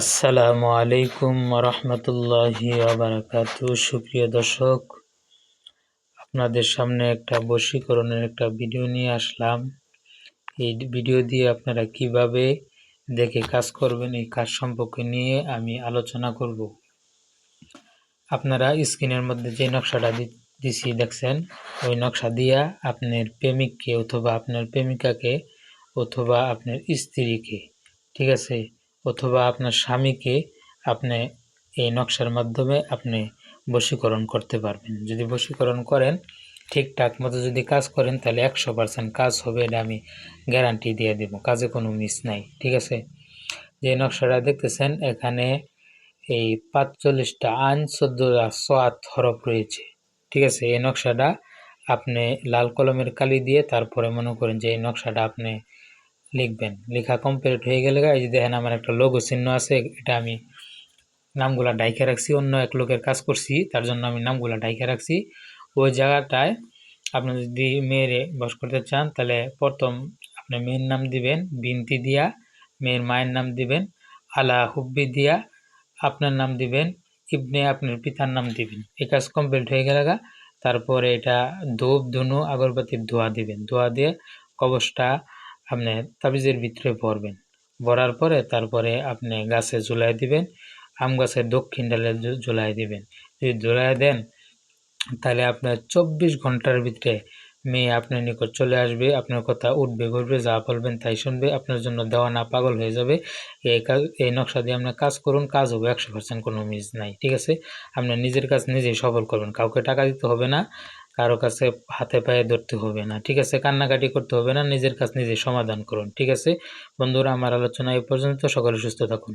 আসসালামু আলাইকুম রহমতুল্লাহি আবরাকাত সুপ্রিয় দর্শক, আপনাদের সামনে একটা বশীকরণের একটা ভিডিও নিয়ে আসলাম। এই ভিডিও দিয়ে আপনারা কীভাবে দেখে কাজ করবেন, এই কাজ সম্পর্কে নিয়ে আমি আলোচনা করব। আপনারা স্ক্রিনের মধ্যে যে নকশাটা দিছি, দেখছেন, ওই নকশা দিয়া আপনার প্রেমিককে অথবা আপনার প্রেমিকাকে অথবা আপনার স্ত্রীকে, ঠিক আছে? অথবা আপনার স্বামীকে আপনি এই নকশার মাধ্যমে আপনি বশীকরণ করতে পারবেন। যদি বশীকরণ করেন, ঠিকঠাক মতো যদি কাজ করেন, তাহলে একশো পার্সেন্ট কাজ হবে এটা আমি গ্যারান্টি দিয়ে দেব। কাজে কোনো মিস নাই, ঠিক আছে? যে নকশাটা দেখতেছেন, এখানে এই পাঁচচল্লিশটা আইন চোদ্দোটা সোয়াত হরফ রয়েছে, ঠিক আছে? এই নকশাটা আপনি লাল কলমের কালি দিয়ে তারপরে মনে করেন যে এই নকশাটা আপনি লিখবেন। লেখা কমপ্লিট হয়ে গেলে এই যে দেখেন আমার একটা লোগো চিহ্ন আছে, এটা আমি নামগুলা ডাইকে রাখছি, অন্য এক লোকের কাজ করছি, তার জন্য আমি নামগুলা ডাইকে রাখছি। ওই জায়গাটায় আপনি যদি মেয়েরে বস করতে চান, তাহলে প্রথম আপনি মেয়ের নাম দিবেন, বিনতি দিয়া মেয়ের মায়ের নাম দিবেন, আলা হুব্বি দিয়া আপনার নাম দিবেন, ইবনে আপনার পিতার নাম দিবেন। এই কাজ কমপ্লিট হয়ে গেলে তারপরে এটা ধূপ, ধুনু আগরবাতির ধোয়া দিবেন। ধোয়া দিয়ে কবচটা আপনি তাবিজের ভিতরে ভরবেন। ভরার পরে তারপরে আপনি গাছে ঝুলাই দিবেন, আম গাছের দক্ষিণ ডালে ঝুলাই দিবেন। যদি ঝুলাই দেন, তাহলে আপনার চব্বিশ ঘণ্টার ভিতরে মেয়ে আপনার নিকট চলে আসবে, আপনার কথা উঠবে ঘুরবে যা বলবেন তাই শুনবে, আপনার জন্য দেওয়া না পাগল হয়ে যাবে। এই কাজ এই নকশা দিয়ে আপনার কাজ করুন, কাজ হবে একশো পার্সেন্ট কোনো মিস নাই, ঠিক আছে? আপনার নিজের কাজ নিজেই সফল করবেন, কাউকে টাকা দিতে হবে না কারও কাছে হাতে পায়ে ধরতে হবে না, ঠিক আছে? কান্নাকাটি করতে হবে না, নিজের কাজ নিজে সমাধান করুন, ঠিক আছে? বন্ধুরা, আমার আলোচনা এই পর্যন্ত। সকলে সুস্থ থাকুন।